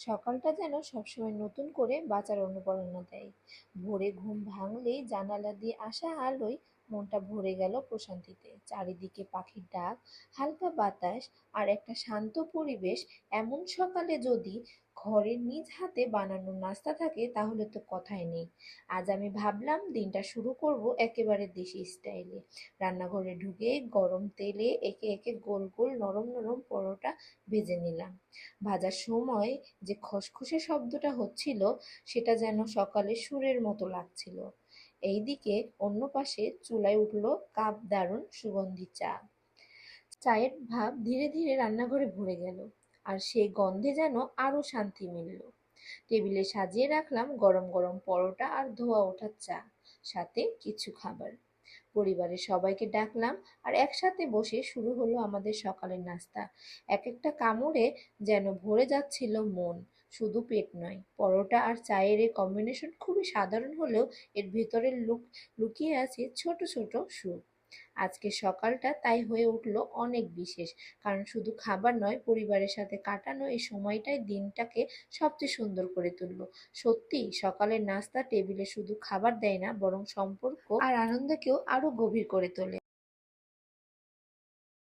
সকালটা যেন সবসময় নতুন করে বাঁচার অনুপ্রেরণা দেয়। ভোরে ঘুম ভাঙলেই জানালা দিয়ে আসা আলোয় মনটা ভরে গেল প্রশান্তিতে। চারিদিকে পাখির ডাক, হালকা বাতাস আর একটা শান্ত পরিবেশ এমন সকালে যদি ঘরের নিজ হাতে বানানো নাস্তা থাকে, তাহলে তো কথাই নেই। আজ আমি ভাবলাম দিনটা শুরু করব একেবারে দেশি স্টাইলে। রান্নাঘরে ঢুকে গরম তেলে একে একে গোল গোল নরম নরম পরোটা ভেজে নিলাম। ভাজার সময় যে খসখসে শব্দটা হচ্ছিল, সেটা যেন সকালে সুরের মতো লাগছিল। এইদিকে অন্য পাশে চুলায় উঠল কাপ দারুণ সুগন্ধি চা। চায়ের ভাব ধীরে ধীরে রান্নাঘরে ভরে গেল। আর সেই গন্ধে যেন আরও শান্তি মিলল। টেবিলে সাজিয়ে রাখলাম গরম গরম পরোটা আর ধোয়া ওঠা চা, সাথে কিছু খাবার। পরিবারের সবাইকে ডাকলাম আর একসাথে বসে শুরু হলো আমাদের সকালের নাস্তা। এক একটা কামড়ে যেন ভরে যাচ্ছিল মন। শুধু পেট নয়, পরোটা আর চায়ের এই কম্বিনেশন খুবই সাধারণ হলেও এর ভেতরের লুক লুকিয়ে আছে ছোট ছোট সুখ। আজকে সকালটা তাই হয়ে উঠল অনেক বিশেষ, কারণ শুধু খাবার নয়, পরিবারের সাথে কাটানো এই সময়টাই দিনটাকে সবচেয়ে সুন্দর করে তুলল। সত্যি, সকালের নাস্তা টেবিলে শুধু খাবার দেয় না, বরং সম্পর্ক আর আনন্দকেও আরও গভীর করে তোলে।